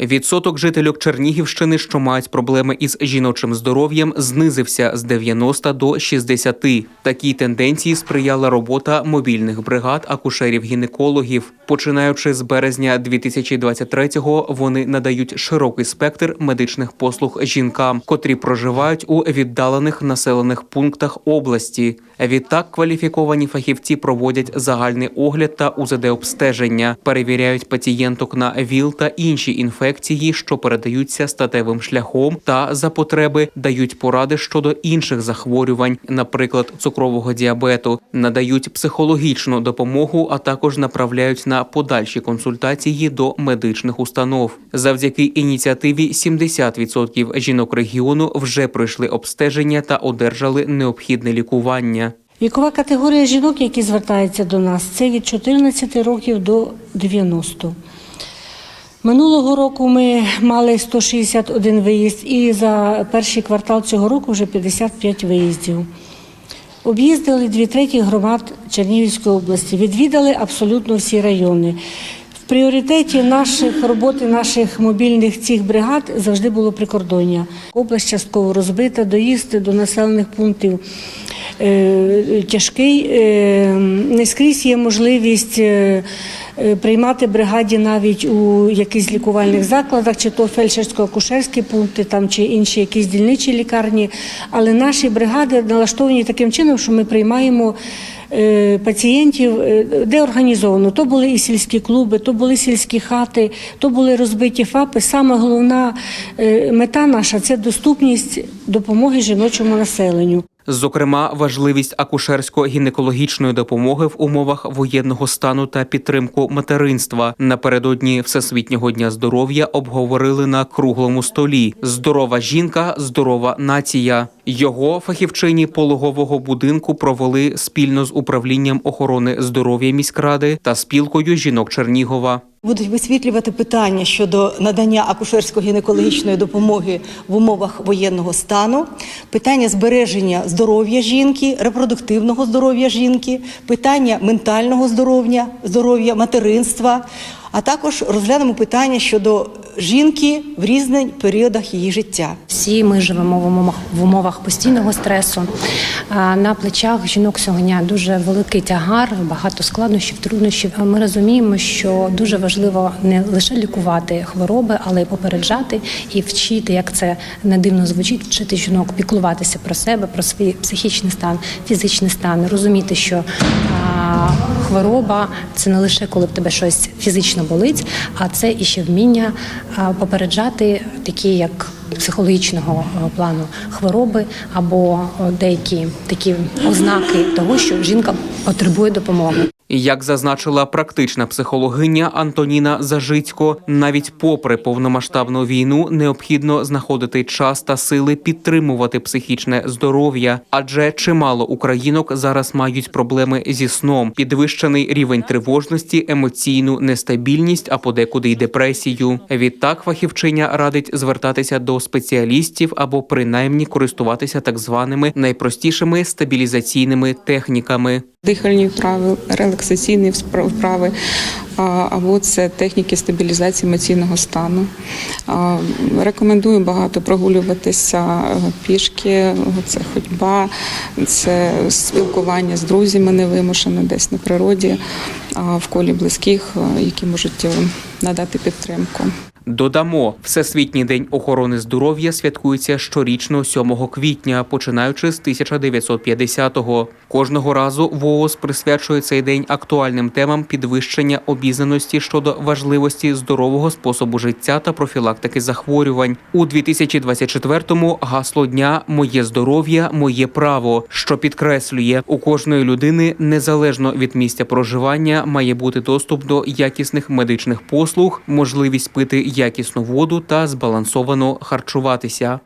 Відсоток жительок Чернігівщини, що мають проблеми із жіночим здоров'ям, знизився з 90 до 60. Такій тенденції сприяла робота мобільних бригад акушерів-гінекологів. Починаючи з березня 2023-го, вони надають широкий спектр медичних послуг жінкам, котрі проживають у віддалених населених пунктах області. Відтак кваліфіковані фахівці проводять загальний огляд та УЗД-обстеження, перевіряють пацієнток на ВІЛ та інші інфекції, що передаються статевим шляхом, та за потреби дають поради щодо інших захворювань, наприклад, цукрового діабету, надають психологічну допомогу, а також направляють на подальші консультації до медичних установ. Завдяки ініціативі 70% жінок регіону вже пройшли обстеження та одержали необхідне лікування. Вікова категорія жінок, які звертаються до нас, це від 14 років до 90. Минулого року ми мали 161 виїзд і за перший квартал цього року вже 55 виїздів. Об'їздили дві треті громад Чернігівської області, відвідали абсолютно всі райони. В пріоритеті наших роботи, наших мобільних цих бригад завжди було прикордоння. Область частково розбита, доїзд до населених пунктів е, тяжкий. Е, не скрізь є можливість. е, Приймати бригаді навіть у якихось лікувальних закладах, чи то фельдшерсько-акушерські пункти, там чи інші якісь дільничі лікарні. Але наші бригади налаштовані таким чином, що ми приймаємо е, пацієнтів, е, де організовано. То були і сільські клуби, то були сільські хати, то були розбиті ФАПи. Саме головна е, мета наша це доступність допомоги жіночому населенню. Зокрема, важливість акушерсько-гінекологічної допомоги в умовах воєнного стану та підтримку материнства напередодні Всесвітнього дня здоров'я обговорили на круглому столі. Здорова жінка, здорова нація. Його фахівчині пологового будинку провели спільно з управлінням охорони здоров'я міськради та спілкою жінок Чернігова. Будуть висвітлювати питання щодо надання акушерсько-гінекологічної допомоги в умовах воєнного стану, питання збереження здоров'я жінки, репродуктивного здоров'я жінки, питання ментального здоров'я, здоров'я материнства, а також розглянемо питання щодо жінки в різних періодах її життя. Всі ми живемо в умовах в умовах постійного стресу. На плечах жінок сьогодні дуже великий тягар, багато складнощів, труднощів. Ми розуміємо, що дуже важливо не лише лікувати хвороби, але й попереджати і вчити, як це не дивно звучить, вчити жінок піклуватися про себе, про свій психічний стан, фізичний стан, розуміти, що хвороба це не лише коли в тебе щось фізично болить, а це і ще вміння попереджати такі, як психологічного плану хвороби або е, деякі такі ознаки того, що жінка потребує допомоги. Як зазначила практична психологиня Антоніна Зажицько, навіть попри повномасштабну війну необхідно знаходити час та сили підтримувати психічне здоров'я, адже чимало українок зараз мають проблеми зі сном, підвищений рівень тривожності, емоційну нестабільність, а подекуди й депресію. Відтак фахівчиня радить звертатися до спеціалістів або принаймні користуватися так званими найпростішими стабілізаційними техніками. Дихальні вправи, релаксаційні вправи, або це техніки стабілізації емоційного стану. Рекомендую багато прогулюватися е, пішки, це ходьба, це спілкування з друзями невимушено десь на природі, в колі близьких, е, які можуть е, надати підтримку. Додамо, Всесвітній день охорони здоров'я святкується щорічно 7 квітня, починаючи з 1950-го. Кожного разу ВООЗ присвячує цей день актуальним темам підвищення обізнаності щодо важливості здорового способу життя та профілактики захворювань. У 2024-му гасло дня Моє здоров'я, моє право, що підкреслює, у кожної людини незалежно від місця проживання має бути доступ до якісних медичних послуг, можливість пити якісну воду та збалансовано харчуватися.